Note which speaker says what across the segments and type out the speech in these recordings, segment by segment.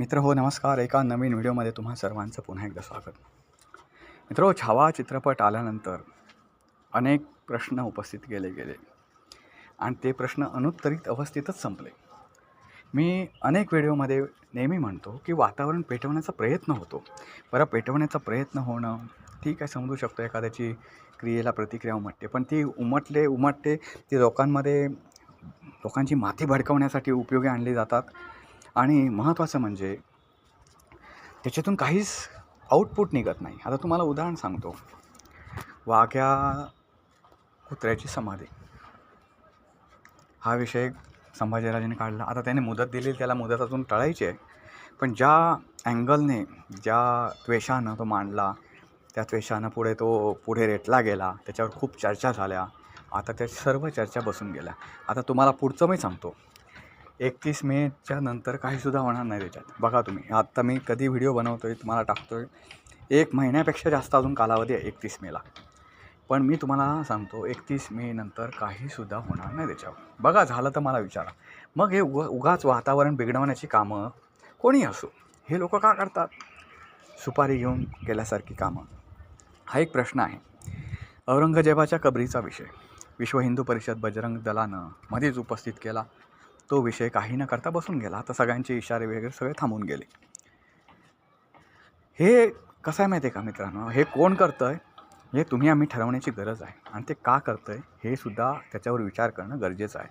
Speaker 1: मित्र हो नमस्कार. एका नवीन व्हिडिओमध्ये तुम्हा सर्वांचं पुन्हा एकदा स्वागत. मित्र हो, छावा चित्रपट आल्यानंतर अनेक प्रश्न उपस्थित केले गेले आणि ते प्रश्न अनुत्तरित अवस्थेतच संपले. मी अनेक व्हिडिओमध्ये नेहमी म्हणतो की वातावरण पेटवण्याचा प्रयत्न होतो. बरं पेटवण्याचा प्रयत्न होणं ठीक आहे समजू शकतो एखाद्याची क्रियेला प्रतिक्रिया उमटते. पण ती उमटले उमटते ती लोकांमध्ये लोकांची माती भडकवण्यासाठी उपयोगी आणली जातात. आणि महत्त्वाचं म्हणजे त्याच्यातून काहीच आउटपुट निघत नाही. आता तुम्हाला उदाहरण सांगतो. वाघ्या कुत्र्याची समाधी. हा विषय संभाजीराजेने काढला. आता त्याने मुदत दिली त्याला मुदत अजून टळायची आहे. पण ज्या अँगलने ज्या त्वेषानं तो मांडला त्या त्वेषानं पुढे तो पुढे रेटला गेला त्याच्यावर खूप चर्चा झाल्या. आता त्या सर्व चर्चा बसून गेल्या. आता तुम्हाला पुढचं मी सांगतो. एकतीस मेच्या नंतर काहीसुद्धा होणार नाही त्याच्यात. बघा तुम्ही आत्ता मी कधी व्हिडिओ बनवतो आहे तुम्हाला टाकतो आहे एक महिन्यापेक्षा जास्त अजून कालावधी आहे एकतीस मेला. पण मी तुम्हाला सांगतो एकतीस मे नंतर काहीसुद्धा होणार नाही त्याच्यावर. बघा झालं तर मला विचारा. मग हे उग उगाच वातावरण बिघडवण्याची कामं कोणी असो? हे लोक का करतात? सुपारी घेऊन केल्यासारखी कामं. हा एक प्रश्न आहे. औरंगजेबाच्या कबरीचा विषय. विश्व हिंदू परिषद बजरंग दलानं मध्येच उपस्थित केला. तो विषय काही न करता बसून गेला. आता सगळ्यांचे इशारे वगैरे सगळे थांबून गेले. हे कसं आहे माहिती आहे का मित्रांनो? हे कोण करतं आहे हे तुम्ही आम्ही ठरवण्याची गरज आहे. आणि ते का करतं आहे हे सुद्धा त्याच्यावर विचार करणं गरजेचं आहे.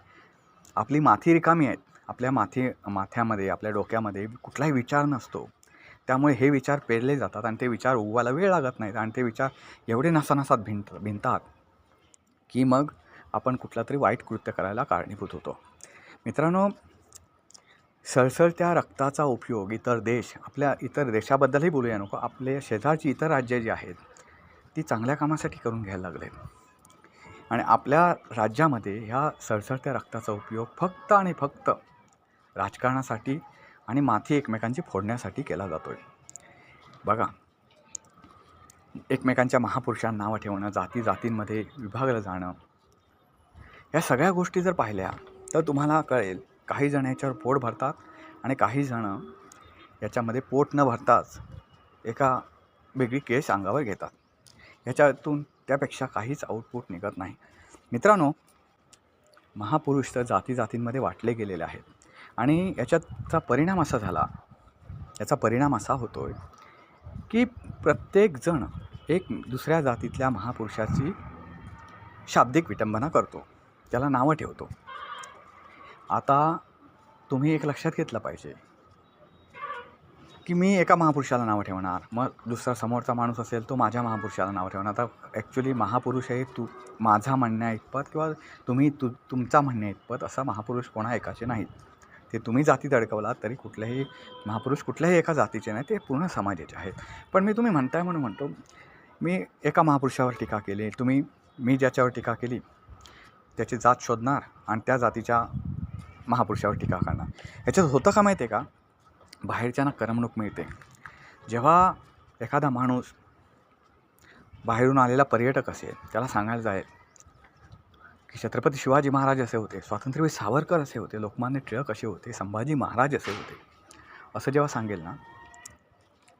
Speaker 1: आपली माथी रिकामी आहेत. आपल्या माथी माथ्यामध्ये आपल्या डोक्यामध्ये कुठलाही विचार नसतो. त्यामुळे हे विचार पेरले जातात आणि ते विचार उगवायला वेळ लागत नाहीत आणि ते विचार एवढे नसानसात भिंत भिंतात की मग आपण कुठलं तरी वाईट कृत्य करायला कारणीभूत होतो. मित्रांनो सळसळत्या रक्ताचा उपयोग इतर देश आपल्या इतर देशाबद्दलही बोलूया नको. आपले शेजारची इतर राज्य जी आहेत ती चांगल्या कामासाठी करून घ्यायला लागले आणि आपल्या राज्यामध्ये ह्या सळसळत्या रक्ताचा उपयोग फक्त आणि फक्त राजकारणासाठी आणि माथी एकमेकांची फोडण्यासाठी केला जातो आहे बघा एकमेकांच्या महापुरुषांना नावं ठेवणं जाती जातींमध्ये विभागलं जाणं या सगळ्या गोष्टी जर पाहिल्या तर तुम्हाला कळेल काही जण याच्यावर पोट भरतात आणि काही जणं याच्यामध्ये पोट न भरताच एका वेगळी केस अंगावर घेतात. ह्याच्यातून त्यापेक्षा काहीच आउटपुट निघत नाही. मित्रांनो महापुरुष तर जाती जातींमध्ये वाटले गेलेले आहेत आणि याच्याचा परिणाम असा झाला याचा परिणाम असा होतो आहे की प्रत्येकजण एक दुसऱ्या जातीतल्या महापुरुषाची शाब्दिक विटंबना करतो त्याला नावं ठेवतो. आता तुम्ही एक लक्षात घेतलं पाहिजे की मी एका महापुरुषाला नावं ठेवणार. मग दुसरा समोरचा माणूस असेल तो माझ्या महापुरुषाला नावं ठेवणार. आता ॲक्च्युली महापुरुष हे तू माझा म्हणण्या इतपत किंवा तुम्ही तु तुमचा म्हणण्या इतपत असा महापुरुष कोणा एकाचे नाहीत. ते तुम्ही जाती दडकवलात तरी कुठल्याही महापुरुष कुठल्याही एका जातीचे नाही ते पूर्ण समाजाचे आहेत. पण मी तुम्ही म्हणताय म्हणून म्हणतो मी एका महापुरुषावर टीका केली. तुम्ही मी ज्याच्यावर टीका केली त्याची जात शोधणार आणि त्या जातीच्या महापुरुषावर टीका करणार. ह्याच्यात होतं का माहिती आहे का? बाहेरच्यांना करमणूक मिळते. जेव्हा एखादा माणूस बाहेरून आलेला पर्यटक असेल त्याला सांगायला जाईल की छत्रपती शिवाजी महाराज असे होते स्वातंत्र्यवीर सावरकर असे होते लोकमान्य टिळक असे होते संभाजी महाराज असे होते. असं जेव्हा सांगेल ना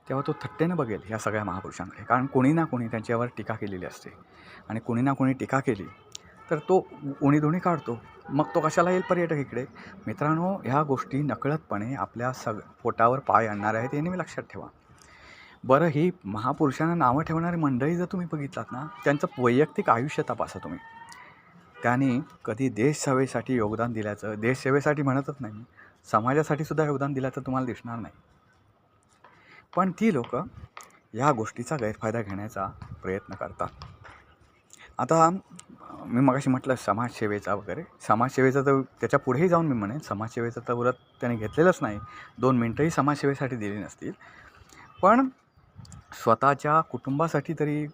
Speaker 1: तेव्हा तो थट्टेनं बघेल ह्या सगळ्या महापुरुषांकडे. कारण कोणी ना कोणी त्यांच्यावर टीका केलेली असते. आणि कोणी ना कोणी टीका केली तर तो उणी काढतो. मग तो कशाला येईल पर्यटक इकडे मित्रांनो ह्या गोष्टी नकळतपणे आपल्या सग पोटावर पाय आणणार आहेत हे नेहमी लक्षात ठेवा. बरं ही महापुरुषांना नावं ठेवणारी मंडळी जर तुम्ही बघितलात ना त्यांचं वैयक्तिक आयुष्य तपासा तुम्ही. त्यांनी कधी देशसेवेसाठी योगदान दिल्याचं देशसेवेसाठी म्हणतच नाही समाजासाठी सुद्धा योगदान दिल्याचं तुम्हाला दिसणार नाही. पण ती लोक या गोष्टीचा गैरफायदा घेण्याचा प्रयत्न करतात. आता मी मगाशी म्हटलं समाजसेवेचा वगैरे. समाजसेवेचा तर त्याच्या पुढेही जाऊन मी म्हणेन समाजसेवेचं तर व्रत त्याने घेतलेलंच नाही. दोन मिनटंही समाजसेवेसाठी दिली नसतील. पण स्वतःच्या कुटुंबासाठी तरी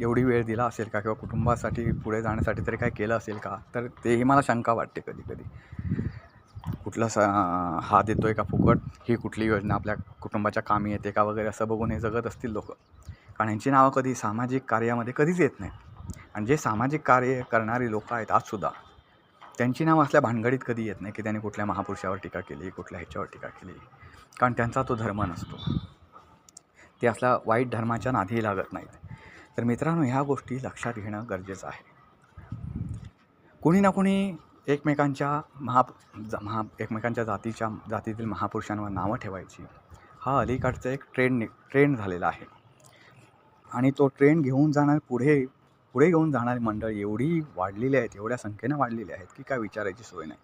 Speaker 1: एवढी वेळ दिला असेल का? किंवा कुटुंबासाठी पुढे जाण्यासाठी तरी काय केलं असेल का? तर तेही मला शंका वाटते कधी कधी. कुठला स हा देतो आहे का फुकट? ही कुठली योजना आपल्या कुटुंबाच्या कामी येते का? वगैरे असं बघून हे जगत असतील लोक. कारण यांची नावं कधी सामाजिक कार्यामध्ये कधीच येत नाही आणि जे सामाजिक कार्य करणारी लोकं आहेत आजसुद्धा त्यांची नावं असल्या भानगडीत कधी येत नाही की त्यांनी कुठल्या महापुरुषावर टीका केली कुठल्या ह्याच्यावर टीका केली. कारण त्यांचा तो धर्म नसतो. ते असल्या वाईट धर्माच्या नादी लागत नाहीत. तर मित्रांनो ह्या गोष्टी लक्षात घेणं गरजेचं आहे. कुणी ना कुणी एकमेकांच्या महा महा एकमेकांच्या जातीच्या जातीतील महापुरुषांवर नावं ठेवायची. हा अलीकडचा एक ट्रेंड ट्रेंड झालेला आहे. आणि तो ट्रेंड घेऊन जाणार पुढे पुढे घेऊन जाणारी मंडळ एवढी वाढलेली आहेत एवढ्या संख्येनं वाढलेली आहेत की काय विचारायची सोय नाही.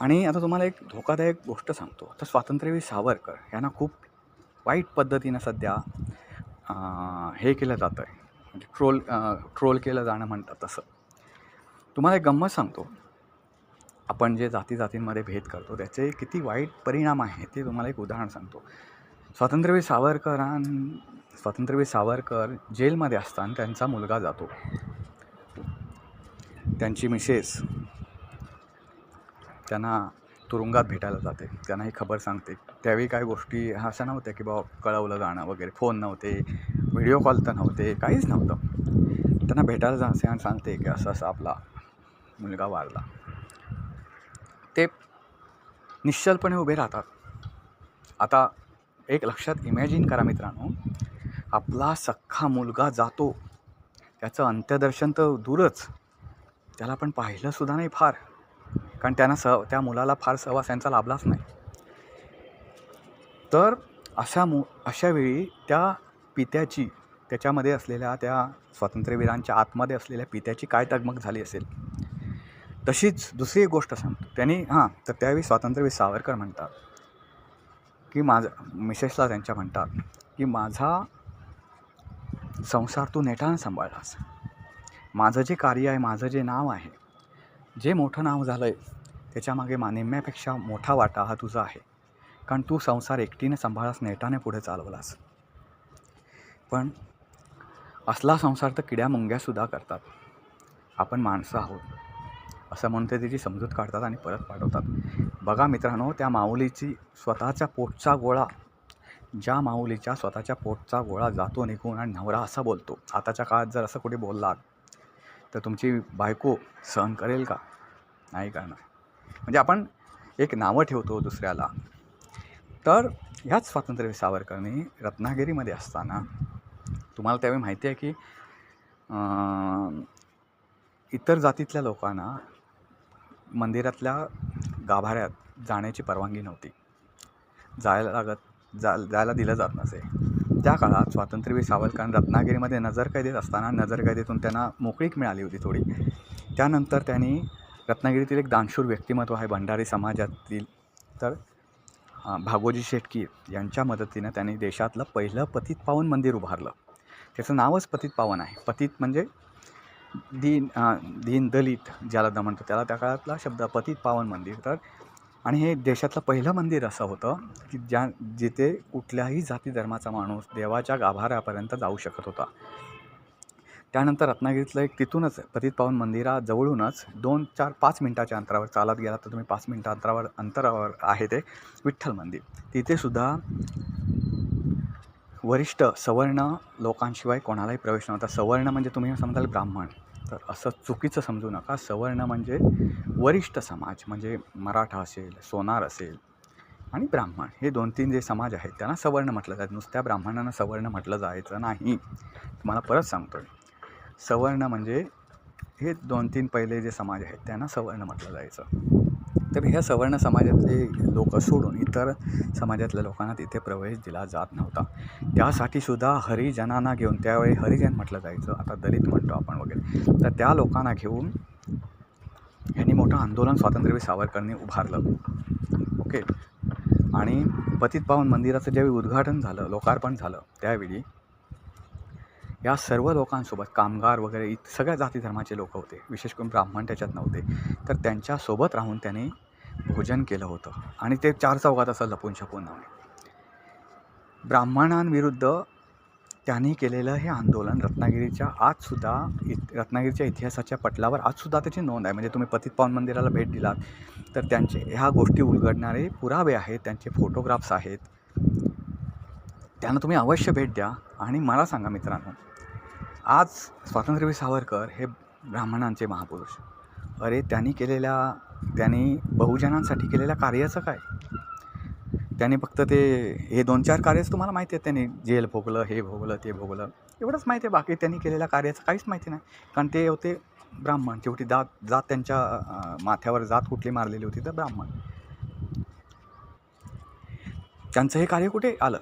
Speaker 1: आणि आता तुम्हाला एक धोकादायक गोष्ट सांगतो. तर स्वातंत्र्यवीर सावरकर यांना खूप वाईट पद्धतीनं सध्या हे केलं जातं आहे म्हणजे ट्रोल ट्रोल केलं जाणं म्हणतात तसं. तुम्हाला एक गंमत सांगतो. आपण जे जाती जातींमध्ये भेद करतो त्याचे किती वाईट परिणाम आहे ते तुम्हाला एक उदाहरण सांगतो. स्वातंत्र्यवीर सावरकरां स्वातंत्र्यवीर सावरकर जेलमध्ये असताना त्यांचा मुलगा जातो. त्यांची मिसेस त्यांना तुरुंगात भेटायला जाते. त्यांना ही खबर सांगते. त्यावेळी काय गोष्टी ह्या अशा नव्हत्या की बाबा कळवलं जाणं वगैरे. फोन नव्हते व्हिडिओ कॉल तर नव्हते काहीच नव्हतं. त्यांना भेटायला जायचे आणि सांगते की असं असं आपला मुलगा वारला. ते निश्चलपणे उभे राहतात. आता एक लक्षात इमॅजिन करा मित्रांनो आपला सख्खा मुलगा जातो. त्याचं अंत्यदर्शन तर दूरच. त्याला पण पाहिलंसुद्धा नाही फार. कारण त्यांना स त्या मुलाला फार सहवास यांचा लाभलाच नाही. तर अशा मु अशा वेळी त्या पित्याची त्याच्यामध्ये असलेल्या त्या स्वातंत्र्यवीरांच्या आतमध्ये असलेल्या पित्याची काय तगमग झाली असेल? तशीच दुसरी एक गोष्ट सांगतो. त्यांनी हां तर त्यावेळी स्वातंत्र्यवीर सावरकर म्हणतात. की माझं मिसेसला त्यांच्या म्हणतात की माझा संसार तू नेटानं सांभाळलास. माझं जे कार्य आहे माझं जे नाव आहे जे मोठं नाव झालं आहे त्याच्यामागे मा निम्म्यापेक्षा मोठा वाटा हा तुझा आहे. कारण तू संसार एकटीने सांभाळास नेटाने पुढे चालवलास. पण असला संसार तर किड्या मुंग्यासुद्धा करतात. आपण माणसं आहोत. असं म्हणून ते त्याची समजूत काढतात आणि परत पाठवतात. बघा मित्रांनो त्या माऊलीची स्वतःच्या पोटचा गोळा ज्या माऊलीच्या स्वतःच्या पोटचा गोळा जातो निघून आणि नवरा असा बोलतो आताच्या काळात जर असं कुठे बोललात तर तुमची बायको सहन करेल का? नाही करणार. म्हणजे आपण एक नावं ठेवतो दुसऱ्याला. तर ह्याच स्वातंत्र्य सावरकरनी रत्नागिरीमध्ये असताना तुम्हाला त्यावेळी माहिती आहे की इतर जातीतल्या लोकांना मंदिरातल्या गाभाऱ्यात जाण्याची परवानगी नव्हती. जायला लागत जा जायला दिलं जात नसे. त्या काळात स्वातंत्र्यवीर सावरकर रत्नागिरीमध्ये नजरकैदेत असताना नजरकैदेतून त्यांना मोकळीक मिळाली होती थोडी. त्यानंतर त्यांनी रत्नागिरीतील एक दानशूर व्यक्तिमत्व आहे भंडारी समाजातील तर भागोजी शेटकी यांच्या मदतीनं त्यांनी देशातलं पहिलं पतित पावन मंदिर उभारलं. त्याचं नावच पतित पावन आहे. पतित म्हणजे दीन दीन दलित ज्याला द म्हणतो त्याला त्या काळातला शब्द पतित पावन मंदिर. तर आणि हे देशातलं पहिलं मंदिर असं होतं की ज्या जिथे कुठल्याही जाती धर्माचा माणूस देवाच्या गाभाऱ्यापर्यंत जाऊ शकत होता. त्यानंतर रत्नागिरीतलं एक तिथूनच पतित पावन मंदिराजवळूनच दोन चार पाच मिनटाच्या अंतरावर चालत गेला तर तुम्ही पाच मिनटा अंतरावर अंतरावर आहे ते विठ्ठल मंदिर. तिथेसुद्धा वरिष्ठ सवर्ण लोकांशिवाय कोणालाही प्रवेश नव्हता. सवर्ण म्हणजे तुम्ही समजाल ब्राह्मण. तर असं चुकीचं समजू नका. सवर्ण म्हणजे वरिष्ठ समाज म्हणजे मराठा असेल सोनार असेल आणि ब्राह्मण. हे दोन तीन जे समाज आहेत त्यांना सवर्ण म्हटलं जायचं नुसत्या ब्राह्मणांना सवर्ण म्हटलं जायचं नाही. तुम्हाला परत सांगतो आहे सवर्ण म्हणजे हे दोन तीन पहिले जे समाज आहेत त्यांना सवर्ण म्हटलं जायचं. तर ह्या सवर्ण समाजातले लोक सोडून इतर समाजातल्या लोकांना तिथे प्रवेश दिला जात नव्हता. त्यासाठी सुद्धा हरिजनांना घेऊन त्यावेळी हरिजन म्हटलं जायचं. आता दलित म्हणतो आपण वगैरे. तर त्या लोकांना घेऊन यांनी मोठं आंदोलन स्वातंत्र्यवीर सावरकरने उभारलं. ओके? आणि पतित पावन मंदिराचं ज्यावेळी उद्घाटन झालं लोकार्पण झालं त्यावेळी या सर्व लोकांसोबत कामगार वगैरे इत सगळ्या जाती धर्माचे लोक होते. विशेष करून ब्राह्मण त्याच्यात नव्हते. तर त्यांच्यासोबत राहून त्यांनी भोजन केलं होतं. आणि ते चार चौघात असं लपून छपून नव्हे ब्राह्मणांविरुद्ध त्यांनी केलेलं हे आंदोलन रत्नागिरीच्या आजसुद्धा इत रत्नागिरीच्या इतिहासाच्या पटलावर आजसुद्धा त्याची नोंद आहे. म्हणजे तुम्ही पतित पावन मंदिराला भेट दिलात तर त्यांचे ह्या गोष्टी उलगडणारे पुरावे आहेत. त्यांचे फोटोग्राफ्स आहेत. त्यांना तुम्ही अवश्य भेट द्या. आणि मला सांगा मित्रांनो आज स्वातंत्र्यवीर सावरकर हे ब्राह्मणांचे महापुरुष. अरे त्यांनी केलेल्या त्यांनी बहुजनांसाठी केलेल्या कार्याचं काय? त्यांनी फक्त ते हे दोन चार कार्यच तुम्हाला माहिती आहेत त्यांनी. जेल भोगलं हे भोगलं ते भोगलं. एवढंच माहिती आहे. बाकी त्यांनी केलेल्या कार्याचं काहीच माहिती नाही. कारण ते होते ब्राह्मण. शेवटी जात जात त्यांच्या माथ्यावर जात कुठली मारलेली होती तर ब्राह्मण. त्यांचं हे कार्य कुठे आलं?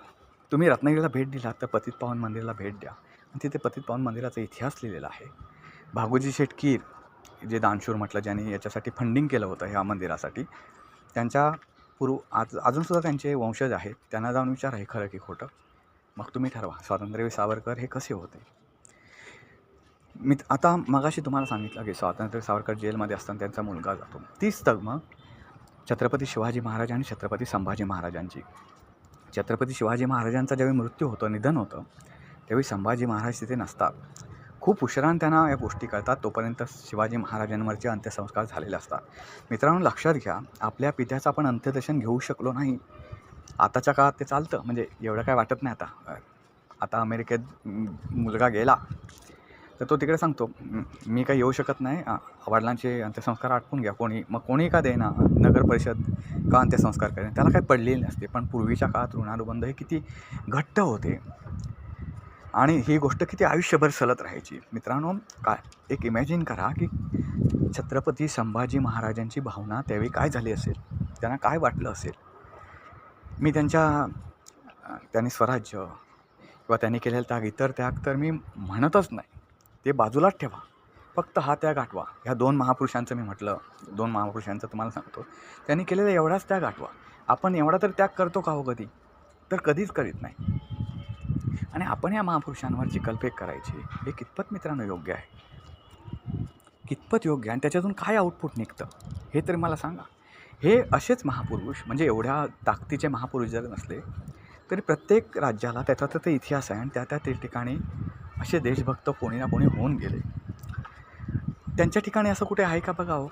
Speaker 1: तुम्ही रत्नागिरीला भेट दिला तर पतित पावन मंदिराला भेट द्या. तिथे पतित पावन मंदिराचा इतिहास लिहिलेला आहे. भागोजी शेटकीर जे दानशूर म्हटलं ज्यांनी याच्यासाठी फंडिंग केलं होतं ह्या मंदिरासाठी त्यांच्या पूर्व आज अजूनसुद्धा त्यांचे वंशज आहेत. त्यांना जाऊन विचार आहे खरं की खोटं? मग तुम्ही ठरवा. स्वातंत्र्यवीर सावरकर हे कसे होते? मी आता मगाशी तुम्हाला सांगितलं की स्वातंत्र्य सावरकर जेलमध्ये असताना त्यांचा मुलगा जातो. तीच तग मग छत्रपती शिवाजी महाराज आणि छत्रपती संभाजी महाराजांची. छत्रपती शिवाजी महाराजांचा ज्यावेळी मृत्यू होतो निधन होतं त्यावेळी संभाजी महाराज तिथे नसतात. खूप उशिरानं त्यांना या गोष्टी कळतात तोपर्यंत शिवाजी महाराजांवरचे अंत्यसंस्कार झालेले असतात. मित्रांनो लक्षात घ्या आपल्या पित्याचं आपण अंत्यदर्शन घेऊ शकलो नाही. आताच्या काळात ते चालतं म्हणजे एवढं काय वाटत नाही आता. आता अमेरिकेत मुलगा गेला तर तो तिकडे सांगतो मी काही येऊ शकत नाही. वडिलांचे अंत्यसंस्कार आटपून घ्या. कोणी मग कोणी का देना नगर परिषद का अंत्यसंस्कार करेन? त्याला काही पडलेली नसते पण पूर्वीच्या काळात ऋणानुबंध हे किती घट्ट होते. आणि ही गोष्ट किती आयुष्यभर सलत राहायची. मित्रांनो काय? एक इमॅजिन करा की छत्रपती संभाजी महाराजांची भावना त्यावेळी काय झाली असेल? त्यांना काय वाटलं असेल? मी त्यांच्या त्यांनी स्वराज्य किंवा त्यांनी केलेला त्याग इतर त्याग तर मी म्हणतच नाही. ते बाजूलाच ठेवा. फक्त हा त्याग आठवा. ह्या दोन महापुरुषांचं मी म्हटलं दोन महापुरुषांचं तुम्हाला सांगतो. त्यांनी केलेला एवढाच त्याग आठवा. आपण एवढा तर त्याग करतो का हो कधी? तर कधीच करीत नाही. आणि आपण या महापुरुषांवर चिकलफेक करायची हे कितपत मित्रांनो योग्य आहे? कितपत योग्य आणि त्याच्यातून काय आउटपुट निघतं? हे तरी मला सांगा. हे असेच महापुरुष म्हणजे एवढ्या ताकदीचे महापुरुष जर नसले तरी प्रत्येक राज्याला त्याचा तर ते इतिहास आहे आणि त्या त्या ते ठिकाणी असे देशभक्त कोणी ना कोणी होऊन गेले. त्यांच्या ठिकाणी असं कुठे आहे का बघा हो?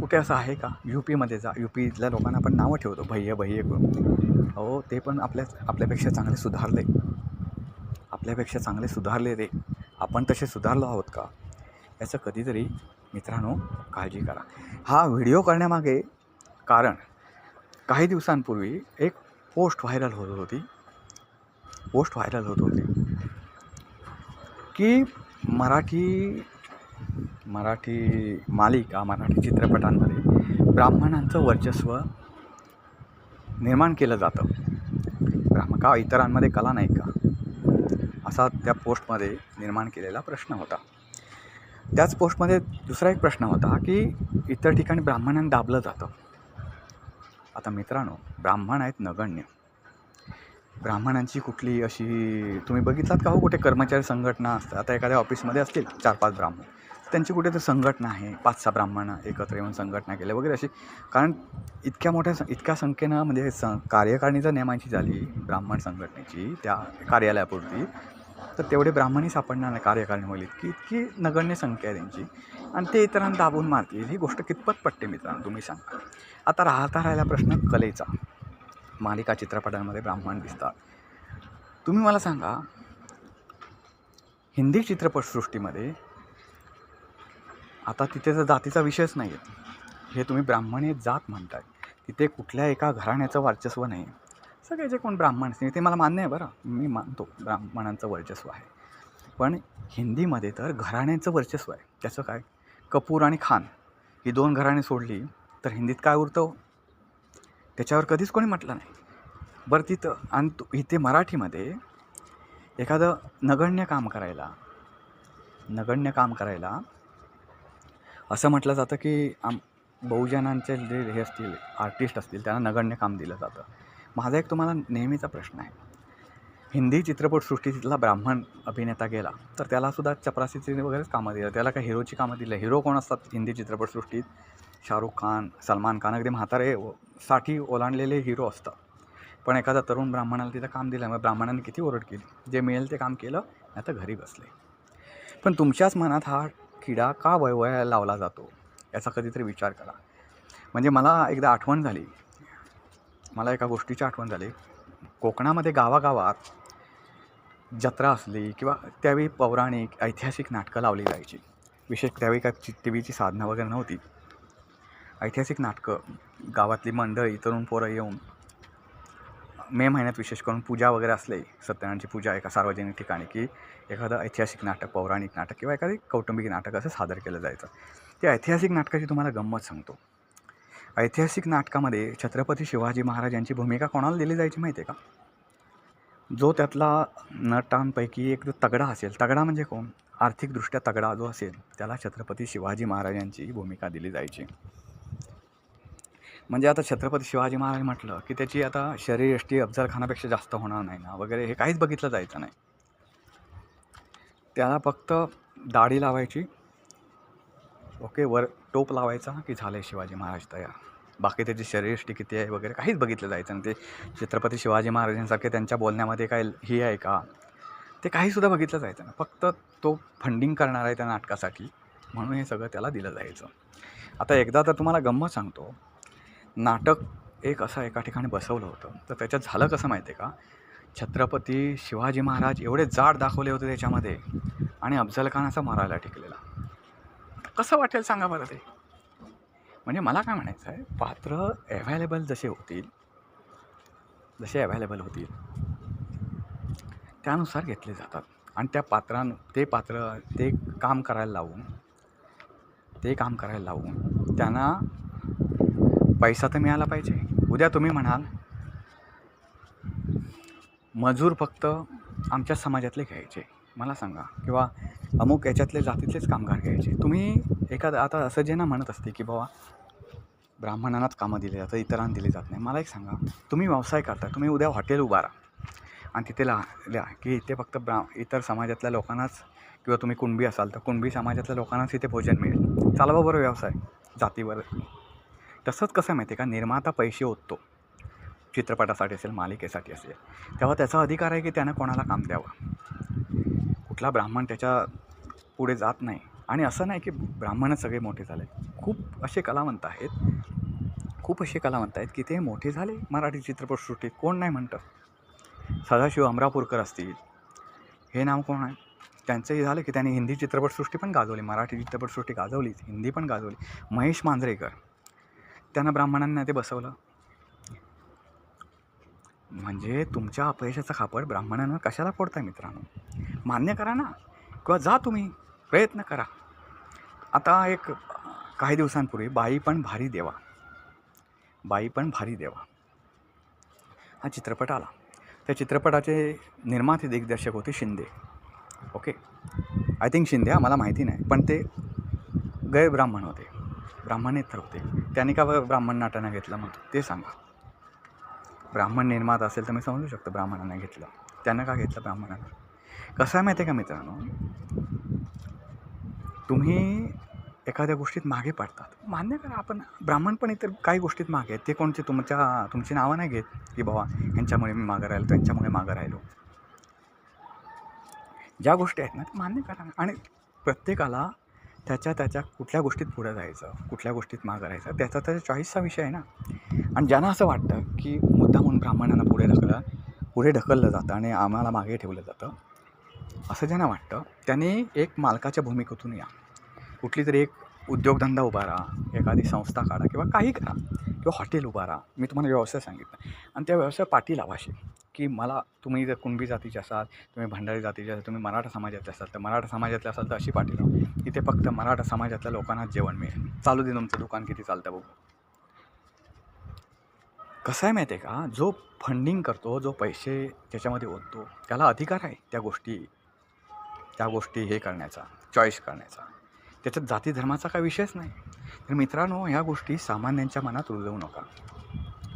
Speaker 1: कुठे असं आहे का? यू पीमध्ये जा यू पीतल्या लोकांना आपण नावं ठेवतो भैय भैय करून अहो ते पण आपल्या आपल्यापेक्षा चांगले सुधारले. आपल्यापेक्षा चांगले सुधारले रे. आपण तसे सुधारलो आहोत का? याचं कधीतरी मित्रांनो काळजी करा. हा व्हिडिओ करण्यामागे कारण काही दिवसांपूर्वी एक पोस्ट व्हायरल होत होती. पोस्ट व्हायरल होत होती. की मराठी मराठी मालिका मराठी चित्रपटांमध्ये ब्राह्मणांचं वर्चस्व निर्माण केलं जातं. ब्राह्मण का इतरांमध्ये कला नाही का? असा त्या पोस्टमध्ये निर्माण केलेला प्रश्न होता. त्याच पोस्टमध्ये दुसरा एक प्रश्न होता की इतर ठिकाणी ब्राह्मणांना दाबलं जातं. आता मित्रांनो ब्राह्मण आहेत नगण्य. ब्राह्मणांची कुठली अशी तुम्ही बघितलात का हो कुठे कर्मचारी संघटना असतात? आता एखाद्या ऑफिसमध्ये असतील चार पाच ब्राह्मण. त्यांची कुठेतरी संघटना आहे पाच सहा ब्राह्मण एकत्र येऊन संघटना केल्या वगैरे अशी. कारण इतक्या मोठ्या इतक्या संख्येनं म्हणजे स कार्यकारिणी जर नेमायची झाली ब्राह्मण संघटनेची त्या कार्यालयापुरती. तर तेवढे ब्राह्मणही सापडणार नाही कार्यकारिणी होईल इतकी नगण्य संख्या आहे त्यांची. आणि ते इतरांना दाबून मारतील. ही गोष्ट कितपत पटते मित्रांनो तुम्ही सांगा. आता राहता राहिला प्रश्न कलेचा. मालिका चित्रपटांमध्ये ब्राह्मण दिसतात. तुम्ही मला सांगा हिंदी चित्रपटसृष्टीमध्ये आता तिथे तर जातीचा विषयच नाही आहे हे तुम्ही ब्राह्मण हे जात म्हणताय. तिथे कुठल्या एका घराण्याचं वर्चस्व नाही. सगळे जे कोण ब्राह्मण असतील ते मला मान्य आहे बरं. मी मानतो ब्राह्मणांचं वर्चस्व आहे. पण हिंदीमध्ये तर घराण्यांचं वर्चस्व आहे. त्याचं काय? कपूर आणि खान ही दोन घराणे सोडली तर हिंदीत काय उरतं? त्याच्यावर कधीच कोणी म्हटलं नाही. बरं तिथं आणि तु- इथे मराठीमध्ये एखादं नगण्य काम करायला नगण्य काम करायला असं म्हटलं जातं की आम बहुजनांचे जे हे असतील आर्टिस्ट असतील त्यांना नगण्य काम दिलं जातं. माझा एक तुम्हाला नेहमीचा प्रश्न आहे. हिंदी चित्रपटसृष्टीतला ब्राह्मण अभिनेता गेला तर त्यालासुद्धा चपरासीची वगैरेच कामं दिलं. त्याला काय हिरोची कामं दिलं हिरो कोण असतात? हिंदी चित्रपटसृष्टीत शाहरुख खान सलमान खान अगदी म्हातारे साठी ओलांडलेले हिरो असतात. पण एखादा तरुण ब्राह्मणाला तिथं काम दिलं मग ब्राह्मणांनी किती ओरड केली? जे मिळेल ते काम केलं आता घरी बसले. पण तुमच्याच मनात हा किडा का वयवया लावला जातो? याचा कधीतरी विचार करा. म्हणजे मला एकदा आठवण झाली. मला एका गोष्टीची आठवण झाली. कोकणामध्ये गावागावात जत्रा असली किंवा त्यावेळी पौराणिक ऐतिहासिक नाटकं लावली जायची. विशेष त्यावेळी काय टी टी व्हीची साधनं वगैरे नव्हती. ऐतिहासिक नाटकं गावातली मंडळी तरुण पोरं येऊन मे महिन्यात विशेष करून पूजा वगैरे असले सत्यनारायणची पूजा एका सार्वजनिक ठिकाणी की एखादं ऐतिहासिक नाटक पौराणिक नाटक किंवा एखादी कौटुंबिक नाटक असं सादर केलं जायचं. त्या ऐतिहासिक नाटकाची तुम्हाला गंमत सांगतो. ऐतिहासिक नाटकामध्ये छत्रपती शिवाजी महाराज यांची भूमिका कोणाला दिली जायची माहिती आहे का? जो त्यातला नटांपैकी एक जो तगडा असेल तगडा म्हणजे कोण? आर्थिकदृष्ट्या तगडा जो असेल त्याला छत्रपती शिवाजी महाराजांची भूमिका दिली जायची. म्हणजे आता छत्रपती शिवाजी महाराज म्हटलं की त्याची आता शरीरयष्टी अफजल खानापेक्षा जास्त होणार नाही ना वगैरे हे काहीच बघितलं जायचं नाही. त्याला फक्त दाढी लावायची ओके वर टोप लावायचा की झालं आहे शिवाजी महाराज तयार? बाकी त्याची शरीरष्टी किती आहे वगैरे काहीच बघितलं जायचं आणि ते छत्रपती शिवाजी महाराजांसारखे त्यांच्या बोलण्यामध्ये काय ही आहे का? ते काहीसुद्धा बघितलं जायचं ना फक्त तो फंडिंग करणार आहे त्या नाटकासाठी म्हणून हे सगळं त्याला दिलं जायचं. आता एकदा तर तुम्हाला गंमत सांगतो. नाटक एक असं एका ठिकाणी बसवलं होतं. तर त्याच्यात झालं कसं माहिती आहे का? छत्रपती शिवाजी महाराज एवढे जाड दाखवले होते त्याच्यामध्ये आणि अफजल खान असा मारायला टिकलेला. कसं वाटेल सांगा बरं ते. म्हणजे मला काय म्हणायचं आहे पात्र ॲव्हायलेबल जसे होतील जसे ॲव्हायलेबल होतील त्यानुसार घेतले जातात. आणि त्या पात्रां ते पात्र ते काम करायला लावून ते काम करायला लावून त्यांना पैसा तर मिळाला पाहिजे. उद्या तुम्ही म्हणाल मजूर फक्त आमच्या समाजातले घ्यायचे. मला सांगा. किंवा अमुक याच्यातले जातीतलेच कामगार घ्यायचे. तुम्ही एखादं आता असं जे ना म्हणत असते की बाबा ब्राह्मणांनाच कामं दिले जातं इतरांना दिले जात नाही. मला एक सांगा तुम्ही व्यवसाय करता तुम्ही उद्या हॉटेल उभारा आणि तिथे ला लिहा की इथे फक्त ब्रा इतर समाजातल्या लोकांनाच किंवा तुम्ही कुणबी असाल तर कुणबी समाजातल्या लोकांनाच इथे भोजन मिळेल. चालवा बरं व्यवसाय जातीवर. तसंच कसं आहे माहिती आहे का? निर्माता पैसे ओततो. चित्रपटासाठी असेल मालिकेसाठी असेल. तेव्हा त्याचा अधिकार आहे की त्यानं कोणाला काम द्यावं. कुठला ब्राह्मण त्याच्या पुढे जात नाही. आणि असं नाही की ब्राह्मणच सगळे मोठे झाले. खूप असे कलावंत आहेत. खूप असे कलावंत आहेत की ते मोठे झाले. मराठी चित्रपटसृष्टीत कोण नाही म्हणतं. सदाशिव अमरापूरकर असतील. हे नाव कोण आहे? त्यांचंही झालं की त्यांनी हिंदी चित्रपटसृष्टी पण गाजवली. मराठी चित्रपटसृष्टी गाजवलीच. हिंदी पण गाजवली. महेश मांजरेकर. त्यांना ब्राह्मणांना ते बसवलं. म्हणजे तुमच्या अपयशाचा खापड ब्राह्मणांना कशाला फोडताय मित्रांनो? मान्य करा ना. किंवा जा तुम्ही. प्रयत्न करा. आता एक काही दिवसांपूर्वी बाई पण भारी देवा. बाई पण भारी देवा. हा चित्रपट आला. त्या चित्रपटाचे निर्माते दिग्दर्शक होते Shinde. Okay? I think Shinde हा मला माहिती नाही पण ते गैर ब्राह्मण होते. ब्राह्मणेतर होते. त्यांनी का ब्राह्मण नाट्यानं घेतलं मग? ते सांगा. ब्राह्मण निर्माता असेल तर मी समजू शकतो ब्राह्मणांना घेतलं. त्यानं का घेतलं ब्राह्मणांना? कसं आहे माहिती आहे का मित्रांनो? तुम्ही एखाद्या गोष्टीत मागे पडतात. मान्य करा आपण ब्राह्मण पण इतर काही गोष्टीत मागे आहेत. ते कोणते तुमच्या तुमची नावं नाही घेत की बाबा ह्यांच्यामुळे मी मागं राहिलो त्यांच्यामुळे मागं राहिलो. ज्या गोष्टी आहेत ना ते मान्य करा आणि प्रत्येकाला त्याच्या त्याच्या कुठल्या गोष्टीत पुढं जायचं कुठल्या गोष्टीत मागं राहायचं त्याचा त्याच्या चॉईसचा विषय आहे ना. आणि ज्यांना असं वाटतं की मुद्दामून ब्राह्मणांना पुढे ढकलं पुढे ढकललं जातं आणि आम्हाला मागे ठेवलं जातं असं ज्यांना वाटतं त्याने एक मालकाच्या भूमिकेतून या. कुठली तरी एक उद्योगधंदा उभारा एखादी संस्था काढा किंवा काही करा किंवा हॉटेल उभारा मी तुम्हाला व्यवसाय सांगितलं. आणि त्या व्यवसाय पाठी लावाशी की मला तुम्ही जर कुणबी जातीचे असाल तुम्ही भंडारी जातीचे असाल तुम्ही मराठा समाजातले असाल तर मराठा समाजातले असाल तर अशी पाठी लावा इथे फक्त मराठा समाजातल्या लोकांनाच जेवण मिळेल. चालू दे तुमचं दुकान किती चालतं बघू. कसं आहे माहिती आहे का? जो फंडिंग करतो जो पैसे त्याच्यामध्ये ओततो त्याला अधिकार आहे त्या गोष्टी त्या गोष्टी हे करण्याचा चॉईस करण्याचा. त्याच्यात जाती धर्माचा काही विषयच नाही. तर मित्रांनो ह्या गोष्टी सामान्यांच्या मनात रुजवू नका.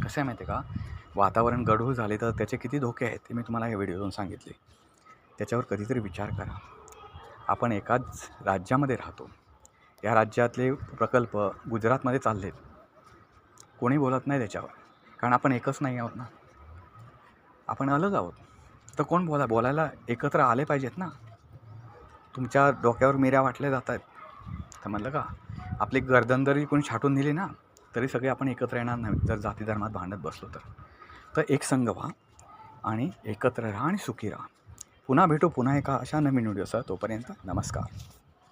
Speaker 1: कसं आहे माहिती आहे का? वातावरण गढूळ झाले तर त्याचे किती धोके आहेत ते मी तुम्हाला या व्हिडिओतून सांगितले. त्याच्यावर कधीतरी विचार करा. आपण एकाच राज्यामध्ये राहतो. या राज्यातले प्रकल्प गुजरातमध्ये चाललेत. कोणी बोलत नाही त्याच्यावर. कारण आपण एकच नाही आहोत ना. आपण अलग आहोत. तर कोण बोला बोलायला एकत्र आले पाहिजेत ना. तुमच्या डोक्यावर मिऱ्या वाटल्या जात आहेत. तर म्हणलं का आपली गर्दन जरी कोणी छाटून दिली ना तरी सगळे आपण एकत्र येणार नाही. जर जाती धर्मात भांडत बसलो तर. तर एक संघ व्हा आणि एकत्र राहा आणि सुखी राहा. पुन्हा भेटू पुन्हा एका अशा नवीन व्हिडिओसह. तोपर्यंत नमस्कार.